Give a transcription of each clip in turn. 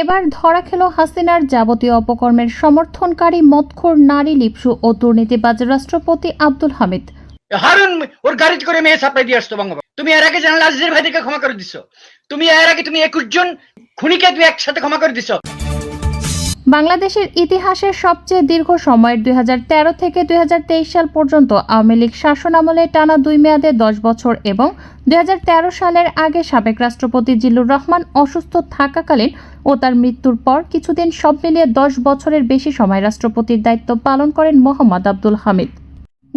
এবার ধরা খেল হাসিনার যাবতীয় অপকর্মের সমর্থনকারী মৎখোর নারী লিপসু ও দুর্নীতিবাজ রাষ্ট্রপতি আব্দুল হামিদ। হারুন, ওর গাড়িতে করে মেয়ে সাপ্লাই দিয়ে আসতো তুমি এর আগে আজিজের ভাইদেরকে ক্ষমা করে দিছো। তুমি এর আগে তুমি একুশ জন খুনিকে তুমি একসাথে ক্ষমা করে দিছো। বাংলাদেশের ইতিহাসের সবচেয়ে দীর্ঘ সময়ের দুই হাজার তেরো থেকে দুই হাজার তেইশ সাল পর্যন্ত আওয়ামী লীগ শাসন আমলে টানা দুই মেয়াদে দশ বছর এবং দুই হাজার তেরো সালের আগে সাবেক রাষ্ট্রপতি জিল্লুর রহমান অসুস্থ থাকাকালীন ও তার মৃত্যুর পর কিছুদিন সব মিলিয়ে দশ বছরের বেশি সময় রাষ্ট্রপতির দায়িত্ব পালন করেন মোহাম্মদ আব্দুল হামিদ।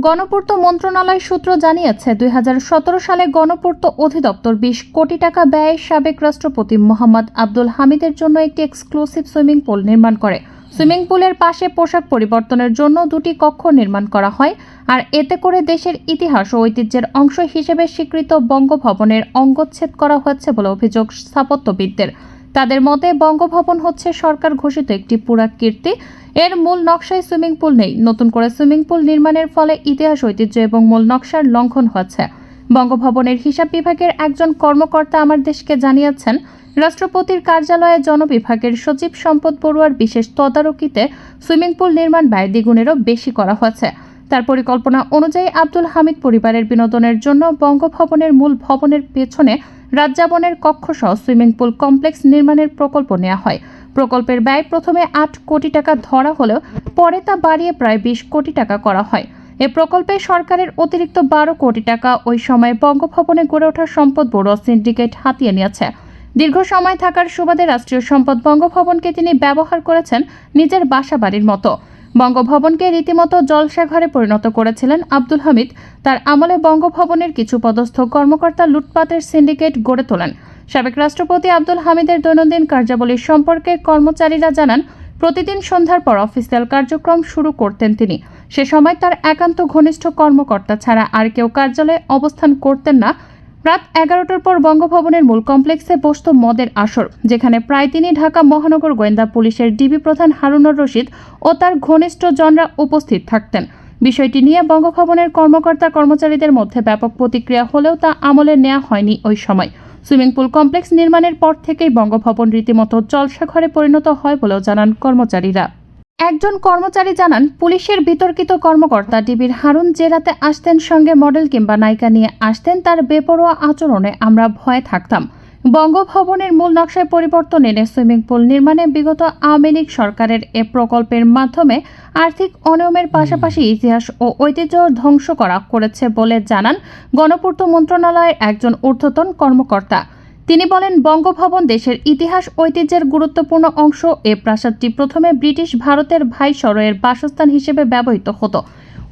গণপূর্ত মন্ত্রণালয় সূত্র জানিয়েছে, দুই হাজার সতেরো সালে গণপূর্ত অধিদপ্তর বিশ কোটি টাকা ব্যয়ে সাবেক রাষ্ট্রপতি মোহাম্মদ আব্দুল হামিদের জন্য একটি এক্সক্লুসিভ সুইমিং পুল নির্মাণ করে। সুইমিং পুলের পাশে পোশাক পরিবর্তনের জন্য দুটি কক্ষ নির্মাণ করা হয়, আর এতে করে দেশের ইতিহাস ও ঐতিহ্যের অংশ হিসেবে স্বীকৃত বঙ্গভবনের অঙ্গচ্ছেদ করা হয়েছে বলে অভিযোগ স্থাপত্যবিদদের। তাদের মতে, বঙ্গভবন হচ্ছে সরকার ঘোষিত একটি পুরাকীর্তি এর মূল নকশায় সুইমিং পুল নেই। নতুন করে সুইমিং পুল নির্মাণের ফলে ইতিহাস, ঐতিহ্য এবং মূল নকশার লঙ্ঘন হচ্ছে। বঙ্গভবনের হিসাব বিভাগের একজন কর্মকর্তা আমার দেশকে জানিয়েছেন, রাষ্ট্রপতির কার্যালয়ে জনবিভাগের সচিব সম্পদ বড়ুয়ার বিশেষ তদারকিতে সুইমিং পুল নির্মাণ ব্যয় দ্বিগুণেরও বেশি করা হয়েছে তার পরিকল্পনা অনুযায়ী আব্দুল হামিদ পরিবারের বিনোদনের জন্য বঙ্গভবনের মূল ভবনের পেছনে রাজ্জাবনের কক্ষসহ সুইমিং পুল কমপ্লেক্স নির্মাণের প্রকল্প নেওয়া হয়। প্রকল্পের ব্যয় প্রথমে আট কোটি টাকা ধরা হলেও পরে তা বাড়িয়ে প্রায় বিশ কোটি টাকা করা হয়। এ প্রকল্পে সরকারের অতিরিক্ত বারো কোটি টাকা ওই সময় বঙ্গভবনে গড়ে ওঠা সম্পদ বড় সিন্ডিকেট হাতিয়ে নিয়েছে। দীর্ঘ সময় থাকার সুবাদে রাষ্ট্রীয় সম্পদ বঙ্গভবনকে তিনি ব্যবহার করেছেন নিজের বাসা বাড়ির মতো। বঙ্গভবনকে রীতিমতো জলসাঘরে পরিণত করেছিলেন আব্দুল হামিদ। তার আমলে বঙ্গভবনের কিছু পদস্থ কর্মকর্তা লুটপাটের সিন্ডিকেট গড়ে তোলেন। সাবেক রাষ্ট্রপতি আব্দুল হামিদের দৈনন্দিন কার্যাবলী সম্পর্কে কর্মচারীরা জানান, প্রতিদিন সন্ধ্যার পর অফিসিয়াল কার্যক্রম শুরু করতেন তিনি। সে সময় তার একান্ত ঘনিষ্ঠ কর্মকর্তা ছাড়া আর কেউ কার্যালয়ে অবস্থান করতেন না। রাত এগারোটার পর বঙ্গভবনের মূল কমপ্লেক্সে বসত মদের আসর, যেখানে প্রায় তিনি ঢাকা মহানগর গোয়েন্দা পুলিশের ডিবি প্রধান হারুনুর রশিদ ও তার ঘনিষ্ঠ জনরা উপস্থিত থাকতেন। বিষয়টি নিয়ে বঙ্গভবনের কর্মকর্তা কর্মচারীদের মধ্যে ব্যাপক প্রতিক্রিয়া হলেও তা আমলে নেওয়া হয়নি ওই সময়। সুইমিং পুল কমপ্লেক্স নির্মাণের পর থেকেই বঙ্গভবন রীতিমতো জলসাঘরে পরিণত হয় বলেও জানান কর্মচারীরা। একজন কর্মচারী জানান, পুলিশের বিতর্কিত কর্মকর্তা ডিবির হারুন যে রাতে আসতেন সঙ্গে মডেল কিংবা নায়িকা নিয়ে আসতেন তার বেপরোয়া আচরণে আমরা ভয়ে থাকতাম। বঙ্গভবনের মূল নকশায় পরিবর্তন এনে সুইমিং পুল নির্মাণে বিগত আওয়ামী লীগ সরকারের এ প্রকল্পের মাধ্যমে আর্থিক অনিয়মের পাশাপাশি ইতিহাস ও ঐতিহ্য ধ্বংস করা করেছে বলে জানান গণপূর্ত মন্ত্রণালয়ের একজন ঊর্ধ্বতন কর্মকর্তা। তিনি বলেন বঙ্গভবন দেশের ইতিহাস ঐতিহ্যের গুরুত্বপূর্ণ অংশ। এ প্রাসাদটি প্রথমে ব্রিটিশ ভারতের ভাই সরয়ের বাসস্থান হিসেবে ব্যবহৃত হতো।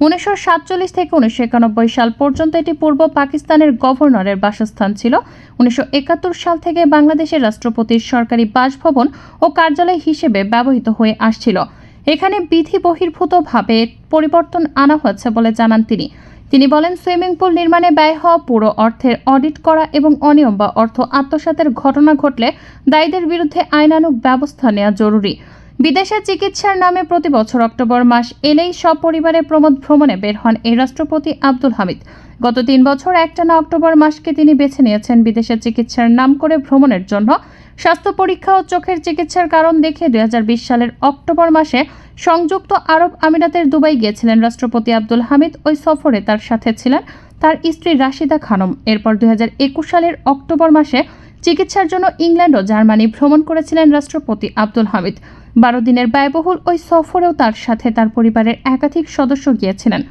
উনিশশো সাতচল্লিশ থেকে উনিশশো একানব্বই সাল পর্যন্ত এটি পূর্ব পাকিস্তানের গভর্নরের বাসস্থান ছিল। উনিশশো একাত্তর সাল থেকে বাংলাদেশের রাষ্ট্রপতির সরকারি বাসভবন ও কার্যালয় হিসেবে ব্যবহৃত হয়ে আসছিল। এখানে বিধি বহির্ভূতভাবে পরিবর্তন আনা হয়েছে বলে জানান তিনি। তিনি বলেন, সুইমিং পুল নির্মাণে ব্যয় হওয়া পুরো অর্থের অডিট করা এবং অনিয়ম বা অর্থ আত্মসাতের ঘটনা ঘটলে দায়ীদের বিরুদ্ধে আইনানুগ ব্যবস্থা নেওয়া জরুরি। বিদেশে চিকিৎসার নামে প্রতি বছর অক্টোবর মাস এলেই সপরিবারে প্রমোদ ভ্রমণে বের হন এই রাষ্ট্রপতি আব্দুল হামিদ। গত তিন বছর একটানা অক্টোবর মাসকে তিনি বেছে নিয়েছেন বিদেশে চিকিৎসার নাম করে ভ্রমণের জন্য। স্বাস্থ্য পরীক্ষা ও চোখের চিকিৎসার কারণ দেখে দুই সালের অক্টোবর মাসে সংযুক্ত আরব আমিরাতের দুবাই গিয়েছিলেন রাষ্ট্রপতি আব্দুল হামিদ। ওই সফরে তার সাথে ছিলেন তার স্ত্রী রাশিদা খানম। এরপর দুই হাজার একুশ সালের অক্টোবর মাসে চিকিৎসার জন্য ইংল্যান্ড ও জার্মানি ভ্রমণ করেছিলেন রাষ্ট্রপতি আব্দুল হামিদ। বারো দিনের ব্যয়বহুল ওই সফরেও তার সাথে তার পরিবারের একাধিক সদস্য গিয়েছিলেন।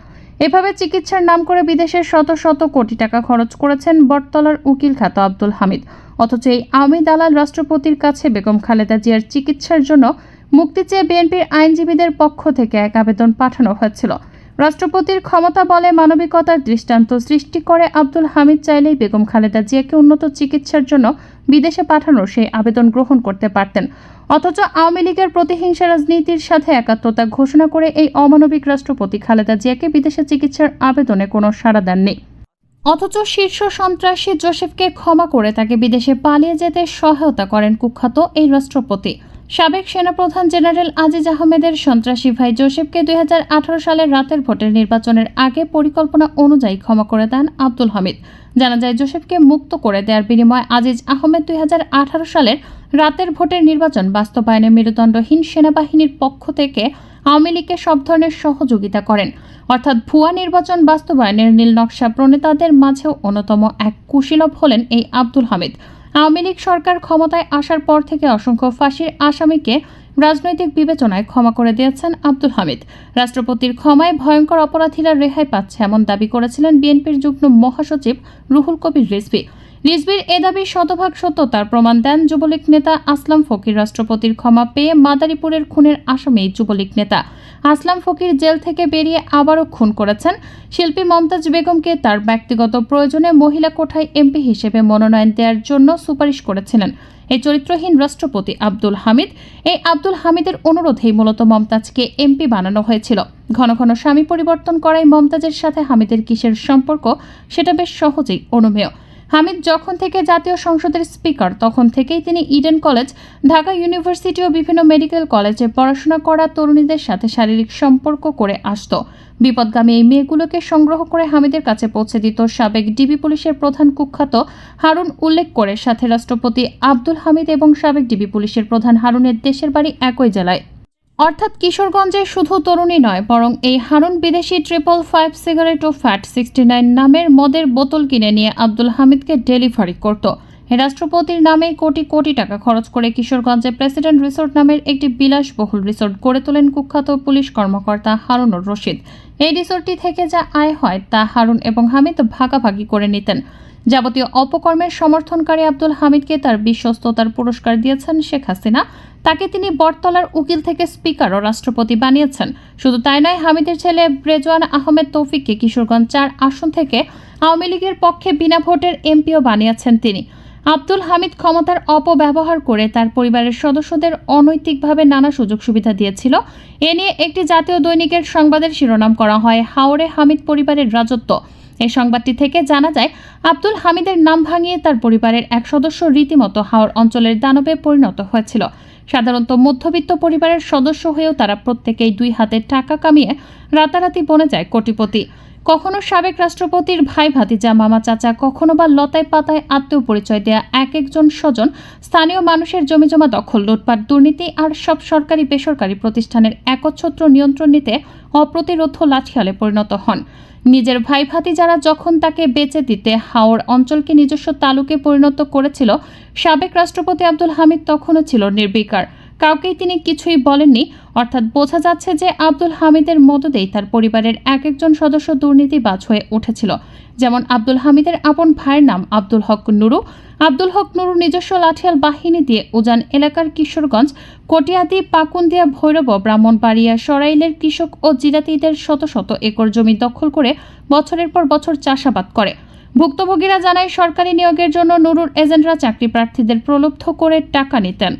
এভাবে চিকিৎসার নাম করে বিদেশের শত শত কোটি টাকা খরচ করেছেন বটতলার উকিল খ্যাত আব্দুল হামিদ। অথচ এই আওয়ামী দালাল রাষ্ট্রপতির কাছে বেগম খালেদা জিয়ার চিকিৎসার জন্য মুক্তি চেয়ে বিএনপির আইনজীবীদের পক্ষ থেকে এক আবেদন পাঠানো হয়েছিল। রাষ্ট্রপতির ক্ষমতা বলে মানবিকতার দৃষ্টান্ত সৃষ্টি করে আব্দুল হামিদ চাইলেই বেগম খালেদা জিয়াকে উন্নত চিকিৎসার জন্য বিদেশে পাঠানোর সেই আবেদন গ্রহণ করতে পারতেন। অথচ আওয়ামী লীগের প্রতিহিংসা রাজনীতির সাথে একাত্মতা ঘোষণা করে এই অমানবিক রাষ্ট্রপতি খালেদা জিয়াকে বিদেশে চিকিৎসার আবেদনে কোনো সাড়া দেননি। অথচ শীর্ষ সন্ত্রাসী জোসেফকে ক্ষমা করে তাকে বিদেশে পালিয়ে যেতে সহায়তা করেন কুখ্যাত এই রাষ্ট্রপতি। সাবেক সেনাপ্রধান জেনারেল আজিজ আহমেদের সন্ত্রাসী ভাই জোসেফকে দুই সালের রাতের ভোটের নির্বাচনের আগে পরিকল্পনা অনুযায়ী ক্ষমা করে দেন আব্দুল হামিদ। জানা যায়, জোসেফকে মুক্ত করে দেওয়ার বিনিময়ে আজিজ আহমেদ দুই সালের রাতের ভোটের নির্বাচন বাস্তবায়নে মেরুদণ্ডহীন সেনাবাহিনীর পক্ষ থেকে আওয়ামী লীগকে সব ধরনের সহযোগিতা করেন। অর্থাৎ ভুয়া নির্বাচন বাস্তবায়নের নীল নকশা প্রণেতাদের মাঝেও অন্যতম এক কুশীলভ হলেন এই আব্দুল হামিদ। আওয়ামী লীগ সরকার ক্ষমতায় আসার পর থেকে অসংখ্য ফাঁসির আসামিকে রাজনৈতিক বিবেচনায় ক্ষমা করে দিয়েছেন আব্দুল হামিদ। রাষ্ট্রপতির ক্ষমায় ভয়ঙ্কর অপরাধীরা রেহাই পাচ্ছে এমন দাবি করেছিলেন বিএনপির যুগ্ম মহাসচিব রুহুল কবির রিজভি। রিজভির এ দাবি শতভাগ সত্যতার প্রমাণ দেন যুবলীগ নেতা আসলাম ফকির রাষ্ট্রপতির ক্ষমা পেয়ে মাদারীপুরের খুনের আসামি যুবলীগ নেতা। আসলাম ফকির জেল থেকে বেরিয়ে আবারও খুন করেছেন। শিল্পী মমতাজ বেগমকে তার ব্যক্তিগত প্রয়োজনে মহিলা কোঠায় এমপি হিসেবে মনোনয়ন দেওয়ার জন্য সুপারিশ করেছিলেন। এই চরিত্রহীন রাষ্ট্রপতি আব্দুল হামিদ। এই আব্দুল হামিদের অনুরোধেই মূলত মমতাজকে এমপি বানানো হয়েছিল। ঘন ঘন স্বামী পরিবর্তন করায় মমতাজের সাথে হামিদের কিসের সম্পর্ক, সেটা বেশ সহজেই অনুমেয়। হামিদ যখন থেকে জাতীয় সংসদের স্পিকার, তখন থেকেই তিনি ইডেন কলেজ, ঢাকা ইউনিভার্সিটি ও বিভিন্ন মেডিকেল কলেজে পড়াশোনা করা তরুণীদের সাথে শারীরিক সম্পর্ক করে আসত। বিপদগামী এই মেয়েগুলোকে সংগ্রহ করে হামিদের কাছে পৌঁছে দিত সাবেক ডিবি পুলিশের প্রধান কুখ্যাত হারুন উল্লেখ করে, সাথে রাষ্ট্রপতি আব্দুল হামিদ এবং সাবেক ডিবি পুলিশের প্রধান হারুনের দেশের বাড়ি একই জেলায়। অর্থাৎ কিশোরগঞ্জে শুধু তরুণী নয়, বরং এই হারুন বিদেশি ট্রিপল ফাইভ সিগারেট ও ফ্যাট সিক্সটি নাইন নামের মদের বোতল কিনে নিয়ে আব্দুল হামিদকে ডেলিভারি করত। রাষ্ট্রপতির নামে কোটি কোটি টাকা খরচ করে কিশোরগঞ্জে প্রেসিডেন্ট রিসোর্ট নামের একটি বিলাসবহুল রিসোর্ট গড়ে তোলেন কুখ্যাত পুলিশ কর্মকর্তা হারুনুর রশিদ। এই রিসোর্টটি থেকে যা আয় হয় তা হারুন এবং হামিদ ভাগাভাগি করে নিতেন। যাবতীয় অপকর্মের সমর্থনকারী আব্দুল হামিদকে তার বিশ্বস্ততার পুরস্কার দিয়েছেন শেখ হাসিনা। তাকে তিনি বটতলার উকিল থেকে স্পিকার ও রাষ্ট্রপতি বানিয়েছেন। শুধু তাই নয়, হামিদের ছেলে ব্রেজওয়ান আহমেদ তৌফিককে কিশোরগঞ্জ চার আসন থেকে আওয়ামী লীগের পক্ষে বিনা ভোটের এমপিও বানিয়েছেন তিনি। আব্দুল হামিদ ক্ষমতার অপব্যবহার করে তার পরিবারের সদস্যদের অনৈতিকভাবে নানা সুযোগ সুবিধা দিয়েছিল। এ নিয়ে একটি জাতীয় দৈনিকের সংবাদের শিরোনাম করা হয় হাওড়ে হামিদ পরিবারের রাজত্ব। এই সংবাদটি থেকে জানা যায়, আব্দুল হামিদের নাম ভাঙিয়ে তার পরিবারের এক সদস্য রীতিমতো হাওড় অঞ্চলের দানবে পরিণত হয়েছিল। সাধারণত মধ্যবিত্ত পরিবারের সদস্য হয়েও তারা প্রত্যেকেই দুই হাতে টাকা কামিয়ে রাতারাতি বনে যায় কোটিপতি। কখনো সাবেক রাষ্ট্রপতির ভাই ভাতিজা, মামা চাচা, কখনো বা লতায় পাতায় আত্মীয় পরিচয় দেয়া এক একজন স্বজন স্থানীয় মানুষের জমিজমা দখল, লুটপাট, দুর্নীতি আর সব সরকারি বেসরকারি প্রতিষ্ঠানের একচ্ছত্র নিয়ন্ত্রণ নিতে অপ্রতিরোধ লাঠিয়ালে পরিণত হন। নিজের ভাই ভাতি যারা যখন তাকে বেচে দিতে হাওড় অঞ্চলকে নিজস্ব তালুকে পরিণত করেছিল, সাবেক রাষ্ট্রপতি আব্দুল হামিদ তখনও ছিল নির্বিকার। কাউকেই তিনি কিছুই বলেননি। অর্থাৎ বোঝা যাচ্ছে যে আব্দুল হামিদের মদতেই তার পরিবারের এক একজন সদস্য দুর্নীতিবাজ হয়ে উঠেছিল। যেমন আব্দুল হামিদের আপন ভাইয়ের নাম আব্দুল হক নুরু। আব্দুল হক নুরু নিজস্ব লাঠিয়াল বাহিনী দিয়ে উজান এলাকার কিশোরগঞ্জ, কটিয়াদি, পাকুন্দিয়া, ভৈরব ব্রাহ্মণবাড়িয়া, সরাইলের কৃষক ও জিরাতিদের শত শত একর জমি দখল করে বছরের পর বছর চাষাবাদ করে। ভুক্তভোগীরা জানায়, সরকারি নিয়োগের জন্য নুরুর এজেন্টরা চাকরি প্রার্থীদের প্রলুব্ধ করে টাকা নিতেন।